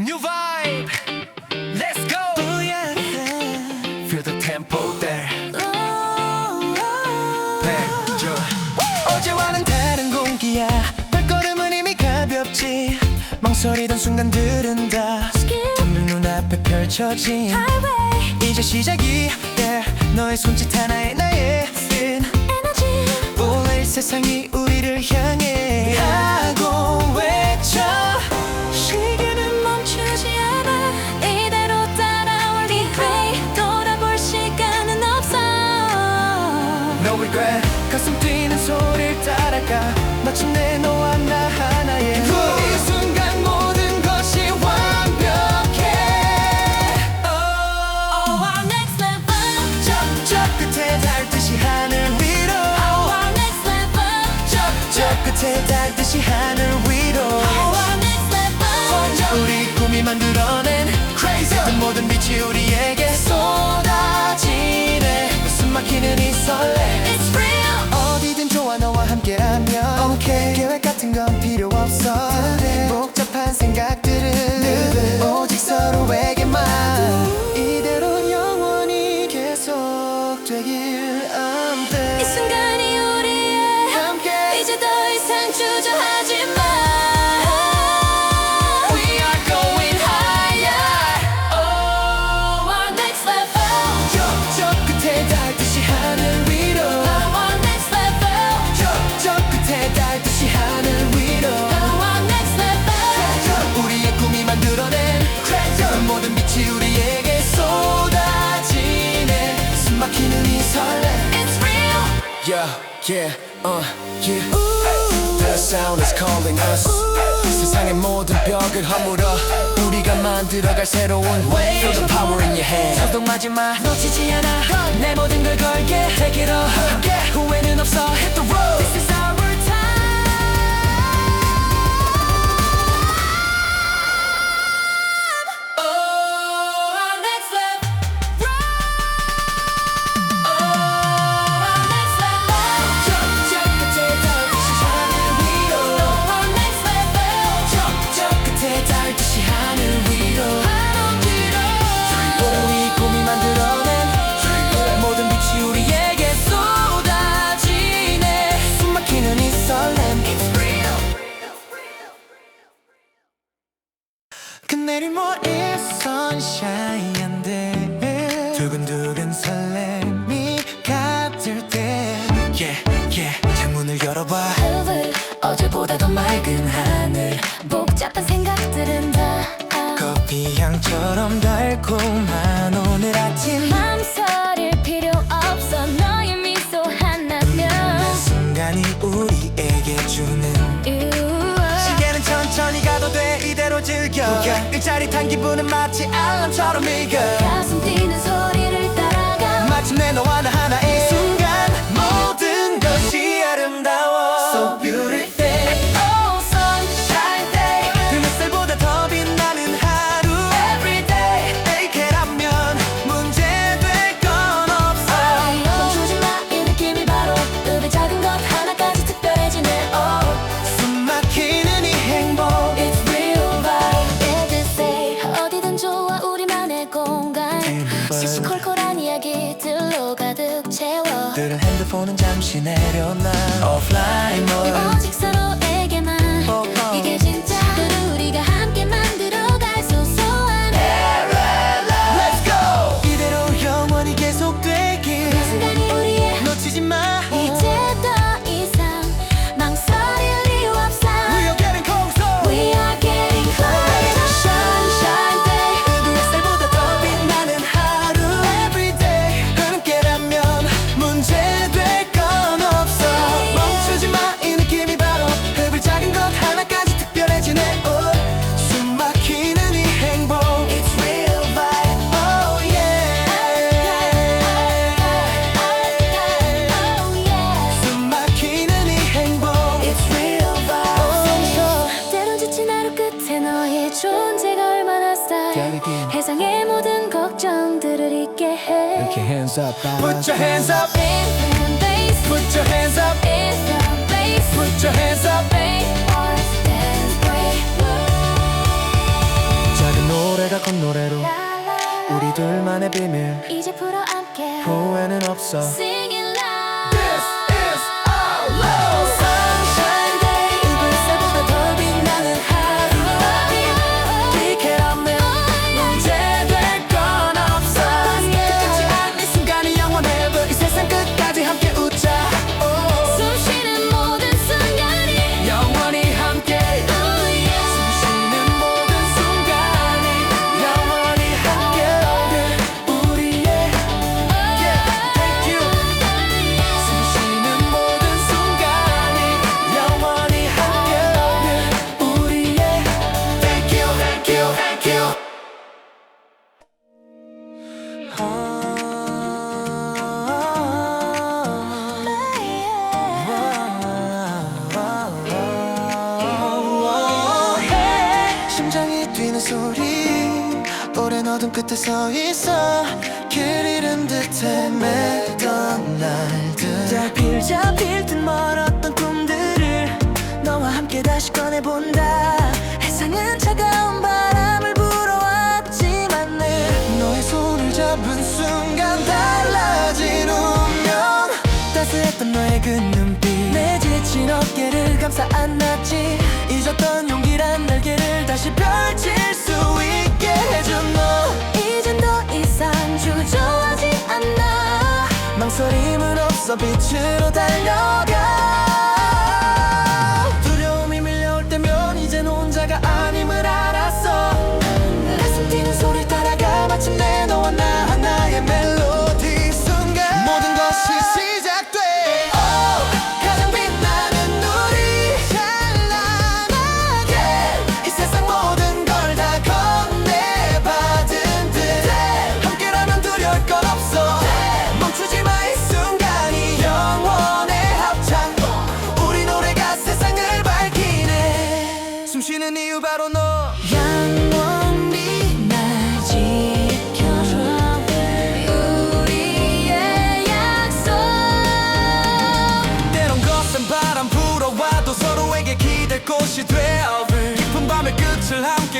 New vibe. Let's go. Feel the tempo there. 백조 어제와는 다른 공기야. 발걸음은 이미 가볍지. 망설이던 순간들은 다 눈앞에 펼쳐진 이제 시작이 돼 너의 손짓 하나에 나의 spin 올해 이 세상이 우리를 향해 하늘 위로 Oh our next level. 우리 꿈이 만들어낸 Crazy. 그 모든 빛이 우리 벽을 허물어 우리가 만들어갈 새로운 way Feel the power in your hand 소동하지 마 놓치지 않아. 내 모든 걸 걸게 Take it all 후회는 없어 sunshine 안돼 두근두근 설렘이 가득 때. Yeah yeah. 창문을 열어봐. Over 어제보다 더 맑은 하늘. 복잡한 생각들은 다. 커피 향처럼 달콤한 오 돼 이대로 즐겨. 일자리 탄 기분은 마치 알람처럼 밀겨 가슴 뛰는 소리를 따라가. 마침내 너와 나 시시콜콜한 이야기들로 가득 채워. 들은 핸드폰은 잠시 내려놔. Offline mode 오직 서로에게만. 이게 진짜 hands up Put your hands up In the base, Put your hands up in the base, Put your hands up 작은 싶은 노래로 라라 우리 둘만의 비밀 이제 풀어 함께 후회는 없어 소리. 오랜 어둠 끝에 서 있어. 길 잃은 듯해 매던 날들. 잡힐 잡힐 듯 멀었던 꿈들을 너와 함께 다시 꺼내본다. 해상은 차가운 바람을 불어왔지만 늘 너의 손을 잡은 순간 달라진 운명 따스했던 너의 그 눈빛. 내 지친 어깨를 감싸 안았지. 잊었던 용기란 날개를 다시 펼칠 빛으로 달려가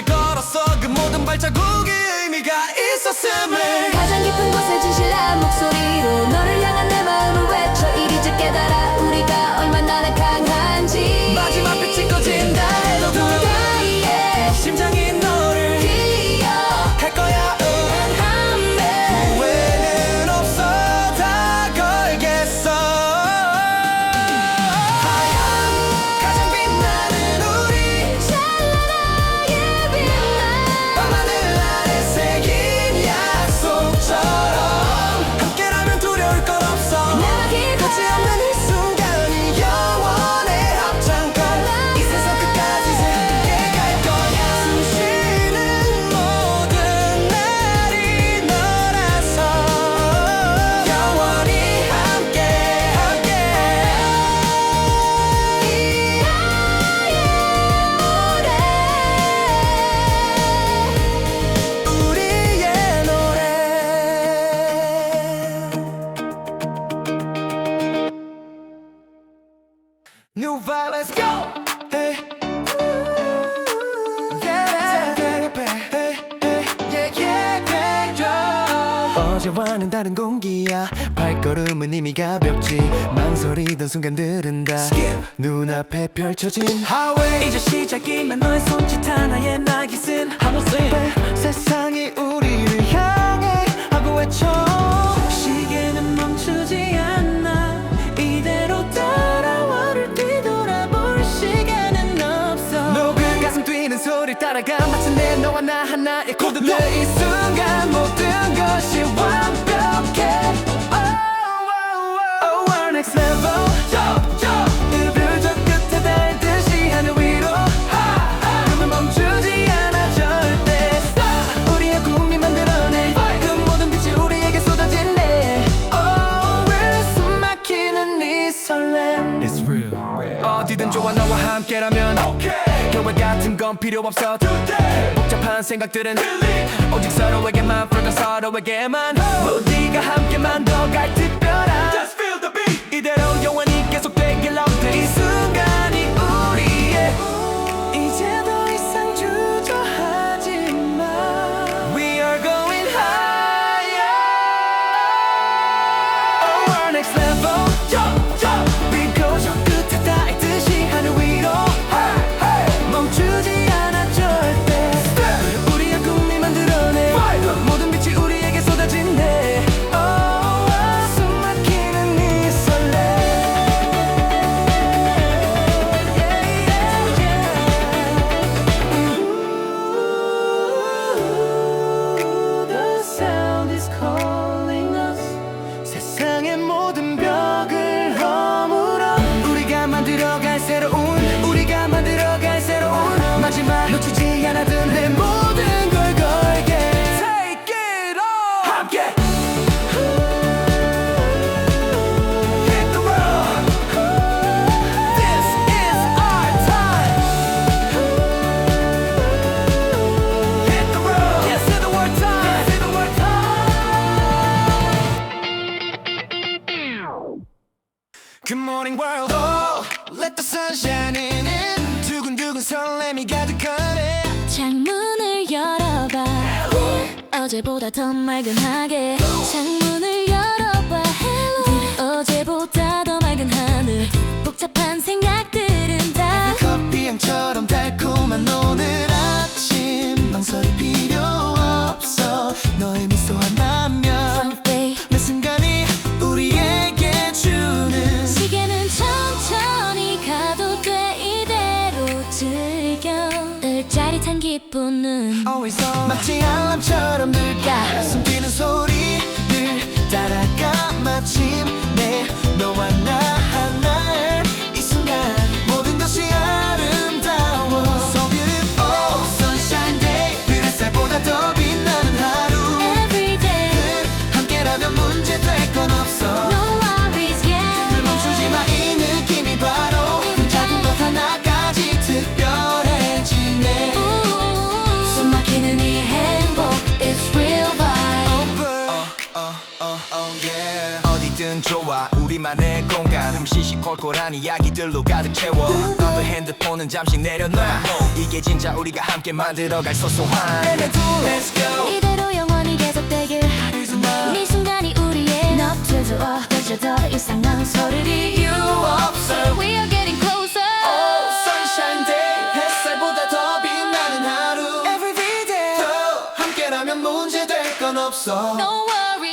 걸었어 그 모든 발자국이 의미가 있었음을 New vibe let's go hey. Yeah. Hey, hey. Yeah, yeah, yeah, yeah. 어제와는 다른 공기야 발걸음은 이미 가볍지 망설이던 순간들은 다 눈앞에 펼쳐진 highway 이제 시작이면 너의 손짓 하나에 낙이 쓴 하늘색 세상이 우리를 향해 하고 외쳐 돼이 순간 모든 것이 완벽해. Oh, next level. 끝에 하늘 위로. 멈추지 않아 절대 우리의 꿈이 만들어내. 그 모든 빛이 우리에게 쏟아질래. Oh we're 숨 막히는 이 설렘. It's real. 어디든 좋아 너와 함께라면 교회 같은 건 필요 없어. 복잡한 생각들은 오직 서로에게만 풀고 서로에게만. 우리가 함께만 더갈 특별한 이대로 영원히 어제보다 더 맑은 하게 창문을 열어봐 Hello. 어제보다 더 맑은 하늘 복잡한 생각들은 다 커피향처럼 달콤한 오늘. 바람처럼 어디든 좋아 우리만의 공간. 음식 시콜콜한 이야기들로 가득 채워. 너도 핸드폰은 잠시 내려놔. 이게 진짜 우리가 함께 만들어갈 소소한 Let's go. 이대로 영원히 계속되길. 네 순간이 우리의 너무 좋아 더 이상한 소리 이유 없어. We are getting closer. Oh sunshine day. 햇살보다 더 빛나는 하루. Every day. 더 함께라면 문제될 건 없어. No worry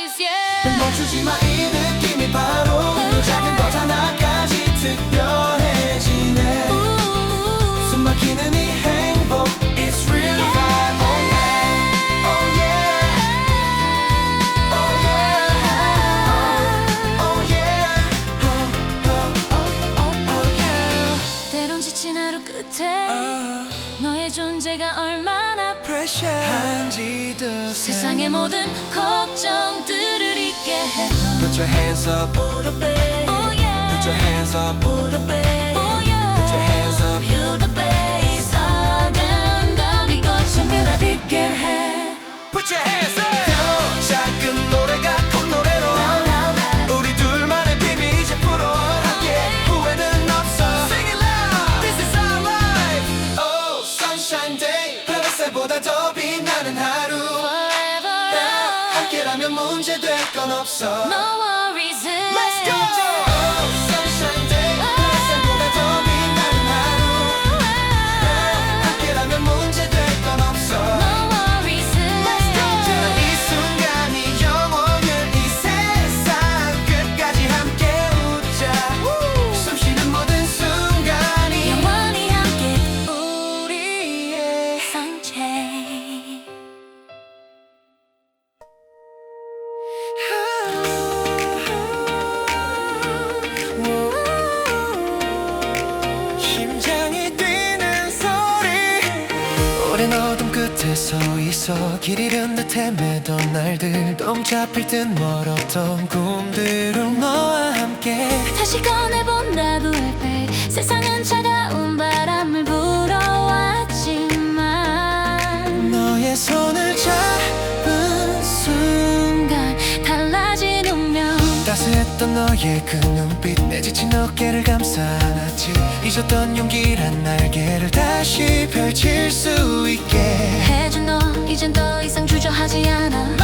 your hands up. Put your hands up. 곁에 서 있어. 길 잃은 듯 헤매던 날들. 똥잡힐 듯 멀었던 꿈들을 너와 함께. 다시 꺼내본 라블페 세상은 차가운 바람을 불어왔지만 너의 손을 잊었던 너의 그 눈빛 내 지친 어깨를 감싸 안았지. 잊었던 용기란 날개를 다시 펼칠 수 있게. 해준 너 이젠 더 이상 주저하지 않아.